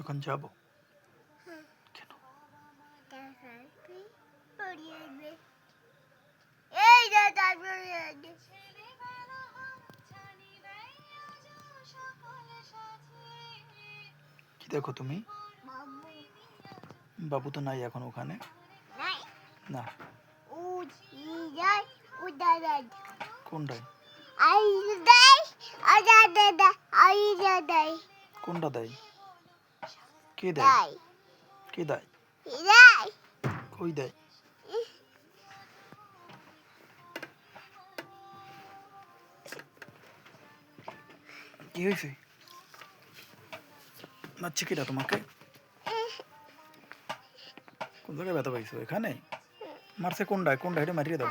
এখন যাব। কেন? এই। কি দেখো তুমি? বাবু তো নাই এখন ওখানে। না। দাদাই কোনটা দেয়? কে দেয়? কে দেয়? কই দেয়? কি হয়েছে মারছে তোমাকে? কোন জায়গায় ব্যথা পাইছো? এখানে? মারছে কোনটায় কোনটা হেঁটে মারিয়ে দাও।